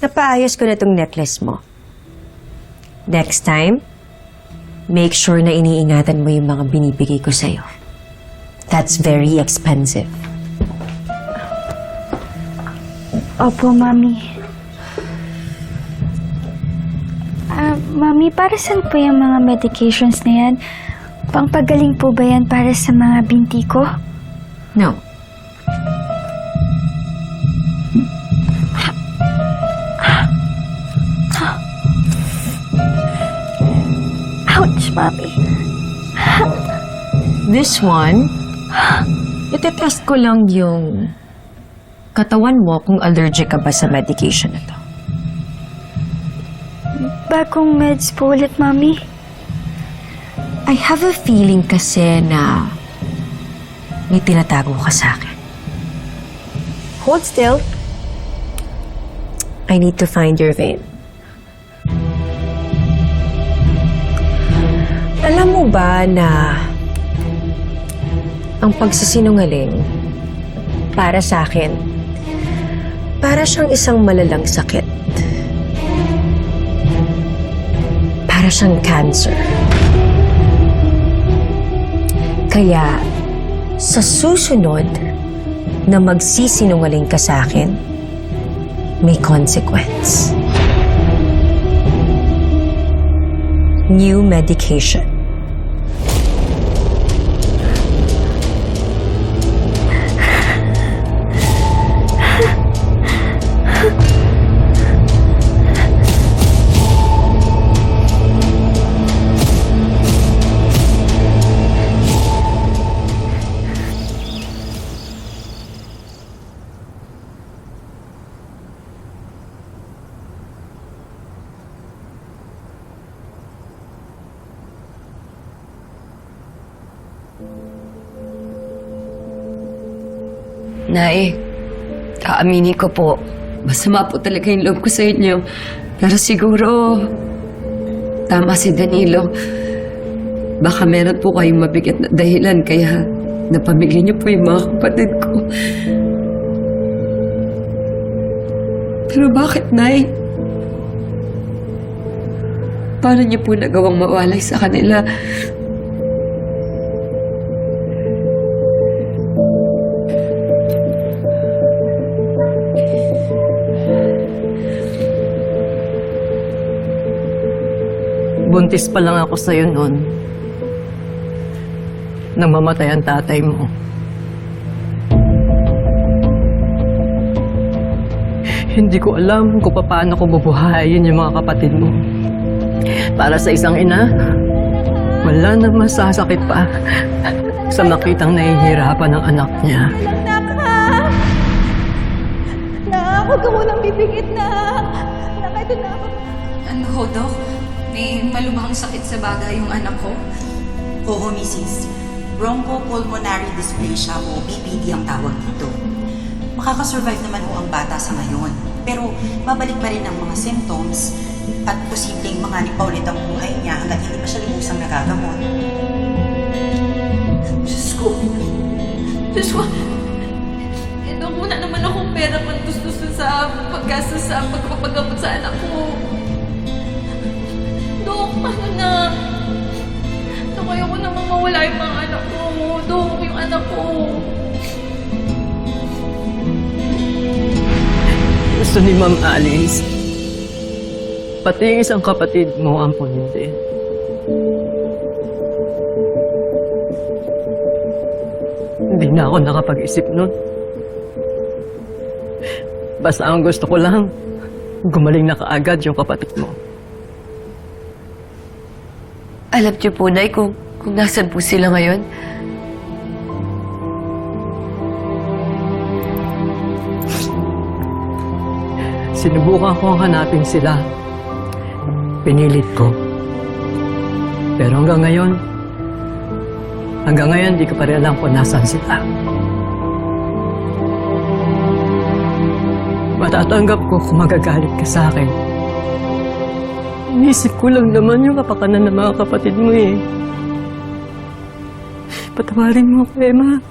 Napaayos ko na tong necklace mo. Next time, make sure na iniingatan mo yung mga binibigay ko sa'yo. That's very expensive. Opo, Mami. Ah, Mami, para saan po yung mga medications na yan? Pangpagaling po ba yan para sa mga binti ko? No. Mami. This one, itetest ko lang yung katawan mo kung allergic ka ba sa medication na to. Bagong meds po ulit, Mami. I have a feeling kasi na may tinatago ka sa akin. Hold still. I need to find your vein. Alam mo ba na ang pagsisinungaling para sa akin, para siyang isang malalang sakit. Para siyang cancer. Kaya, sa susunod na magsisinungaling ka sa akin, may consequence. New medication. Nay, aaminin ko po, masama po talaga yung loob ko sa inyo. Pero siguro, tama si Danilo. Baka meron po kayong mabigat na dahilan kaya napamigli niyo po yung mga kapatid ko. Pero bakit, Nay? Paano niyo po nagawang mawalay sa kanila? Buntis pa lang ako sa'yo noon. Nang mamatay ang tatay mo. Hindi ko alam kung paano ko bubuhayin yung mga kapatid mo. Para sa isang ina, wala nang masasakit pa sa makitang nahihirapan ng anak niya. Nak, huwag ka munang bibigit, nak. Nak, ito na ako. Ano ho, Doc? May malubhang sakit sa baga yung anak ko? Oo, Mrs. Bronchopulmonary dysplasia o BPD ang tawag dito. Makakasurvive naman ho ang bata sa ngayon. Pero babalik pa rin ang mga symptoms at posibleng manganib pa ulit ang buhay niya hanggat hindi pa siya lubusang nagagamot. Diyos ko. Diyos ko. Eh, Doc, wala naman akong pera pantustos sa paggastos sa pagpapagamot sa anak ko. Paano na? Dok, ayoko naman mawala yung mga anak ko. Dok, yung anak ko. Gusto ni Ma'am Alice, pati yung isang kapatid mo ang hindi. Hindi na ako nakapag-isip nun. Basta ang gusto ko lang, gumaling na kaagad yung kapatid mo. Alam niyo po, Nay, kung, kung nasan po sila ngayon? Sinubukan ko hanapin sila. Pinilit ko. Pero hanggang ngayon, hanggang ngayon di ko pa rin alam kung nasan sila. Matatanggap ko kung magagalit ka sa akin. Inisip ko lang naman yung kapakanan ng mga kapatid mo eh. Patawarin mo ko, Emma.